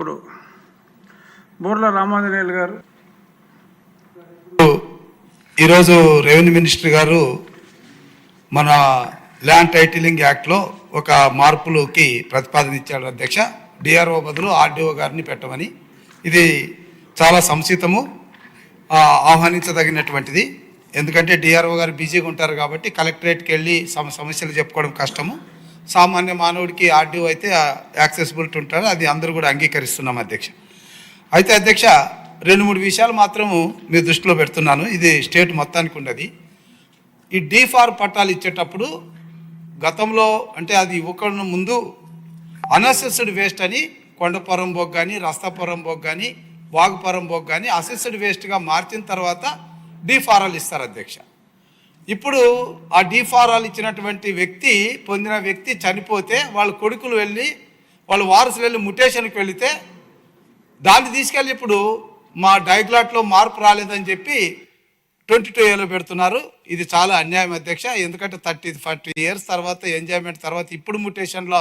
ఇప్పుడు బోర్ల రామాంజనేయులు గారు. ఈరోజు రెవెన్యూ మినిస్టర్ గారు మన ల్యాండ్ టైటిలింగ్ యాక్ట్లో ఒక మార్పులకి ప్రతిపాదన ఇచ్చాడు అధ్యక్ష. డిఆర్ఓ బదులు ఆర్డీఓ గారిని పెట్టమని. ఇది చాలా సంసితము ఆహ్వానించదగినటువంటిది. ఎందుకంటే డిఆర్ఓ గారు బిజీగా ఉంటారు కాబట్టి కలెక్టరేట్కి వెళ్ళి సమ సమస్యలు చెప్పుకోవడం కష్టము. సామాన్య మానవుడికి ఆర్డీఓ అయితే యాక్సెసిబిలిటీ ఉంటారు. అది అందరూ కూడా అంగీకరిస్తున్నాం అధ్యక్ష. అయితే అధ్యక్ష రెండు మూడు విషయాలు మాత్రము మీ దృష్టిలో పెడుతున్నాను. ఇది స్టేట్ మొత్తానికి ఉన్నది. ఈ డీ ఫార్ పట్టాలు ఇచ్చేటప్పుడు గతంలో అంటే అది ఇవ్వకుండా ముందు అనసెస్డ్ వేస్ట్ అని కొండపురం బొగ్గు కానీ రస్తాపురం బొగ్ కానీ వాగుపురం బొగ్ కానీ అసెస్డ్ వేస్ట్గా మార్చిన తర్వాత డీఫారాలు ఇస్తారు అధ్యక్ష. ఇప్పుడు ఆ డిఫారాలు ఇచ్చినటువంటి వ్యక్తి పొందిన వ్యక్తి చనిపోతే వాళ్ళ కొడుకులు వెళ్ళి వాళ్ళ వారసులు వెళ్ళి ముటేషన్కి వెళితే దాన్ని తీసుకెళ్ళి ఇప్పుడు మా డైగ్లాట్లో మార్పు రాలేదని చెప్పి ట్వంటీ టూ ఏలో పెడుతున్నారు. ఇది చాలా అన్యాయం అధ్యక్ష. ఎందుకంటే థర్టీ ఫార్టీ ఇయర్స్ తర్వాత ఎంజాయ్మెంట్ తర్వాత ఇప్పుడు ముటేషన్లో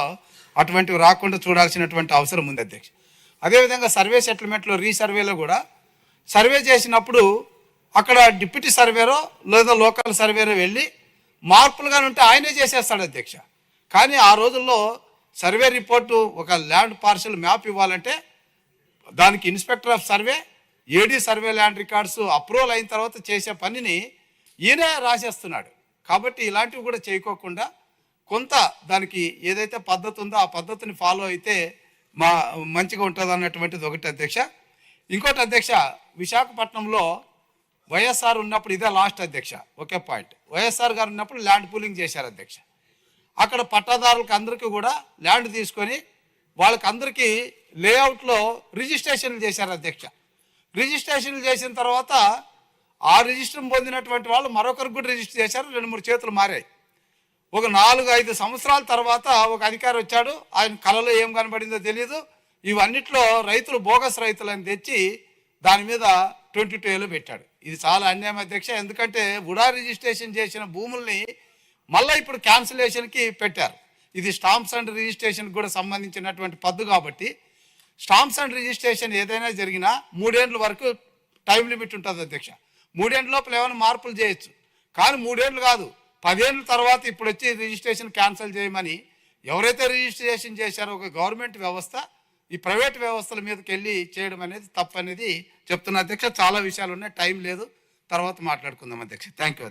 అటువంటివి రాకుండా చూడాల్సినటువంటి అవసరం ఉంది అధ్యక్ష. అదేవిధంగా సర్వే సెటిల్మెంట్లో రీసర్వేలో కూడా సర్వే చేసినప్పుడు అక్కడ డిప్యూటీ సర్వేరో లేదా లోకల్ సర్వేరో వెళ్ళి మార్పులుగా ఉంటే ఆయనే చేసేస్తాడు అధ్యక్ష. కానీ ఆ రోజుల్లో సర్వే రిపోర్టు ఒక ల్యాండ్ పార్సల్ మ్యాప్ ఇవ్వాలంటే దానికి inspector of survey AD survey land records approval అయిన తర్వాత చేసే పనిని ఈయనే రాసేస్తున్నాడు. కాబట్టి ఇలాంటివి కూడా చేయకోకుండా కొంత దానికి ఏదైతే పద్ధతి ఉందో ఆ పద్ధతిని ఫాలో అయితే మా మంచిగా ఉంటుంది అన్నటువంటిది ఒకటి అధ్యక్ష. ఇంకోటి అధ్యక్ష విశాఖపట్నంలో వైఎస్ఆర్ ఉన్నప్పుడు ఇదే లాస్ట్ అధ్యక్ష ఒకే పాయింట్. వైఎస్ఆర్ గారు ఉన్నప్పుడు ల్యాండ్ పూలింగ్ చేశారు అధ్యక్ష. అక్కడ పట్టాదారులకు అందరికీ కూడా ల్యాండ్ తీసుకొని వాళ్ళకి అందరికీ లేఅవుట్లో రిజిస్ట్రేషన్లు చేశారు అధ్యక్ష. రిజిస్ట్రేషన్లు చేసిన తర్వాత ఆ రిజిస్టర్ పొందినటువంటి వాళ్ళు మరొకరికి కూడా రిజిస్టర్ చేశారు రెండు మూడు చేతులు మారాయి. ఒక నాలుగు ఐదు సంవత్సరాల తర్వాత ఒక అధికారి వచ్చాడు ఆయన కళలో ఏం కనబడిందో తెలియదు ఇవన్నిట్లో రైతులు బోగస్ రైతులని తెచ్చి దాని మీద ట్వంటీ టూ ఏలో పెట్టాడు. ఇది చాలా అన్యాయం అధ్యక్ష. ఎందుకంటే ఉడా రిజిస్ట్రేషన్ చేసిన భూముల్ని మళ్ళీ ఇప్పుడు క్యాన్సిలేషన్కి పెట్టారు. ఇది స్టాంప్స్ అండ్ రిజిస్ట్రేషన్ కూడా సంబంధించినటువంటి పద్దు కాబట్టి స్టాంప్స్ అండ్ రిజిస్ట్రేషన్ ఏదైనా జరిగినా మూడేండ్ల వరకు టైం లిమిట్ ఉంటుంది అధ్యక్ష. మూడేండ్ల లోపల ఏమైనా మార్పులు చేయొచ్చు. కానీ మూడేండ్లు కాదు. పదేళ్ళ తర్వాత ఇప్పుడు వచ్చి రిజిస్ట్రేషన్ క్యాన్సిల్ చేయమని ఎవరైతే రిజిస్ట్రేషన్ చేశారో ఒక గవర్నమెంట్ వ్యవస్థ ఈ ప్రైవేట్ వ్యవస్థల మీదకి వెళ్ళి చేయడం అనేది తప్పు అనేది చెప్తున్న అధ్యక్ష. చాలా విషయాలు ఉన్నాయి టైం లేదు. తర్వాత మాట్లాడుకుందాం అధ్యక్ష. Thank you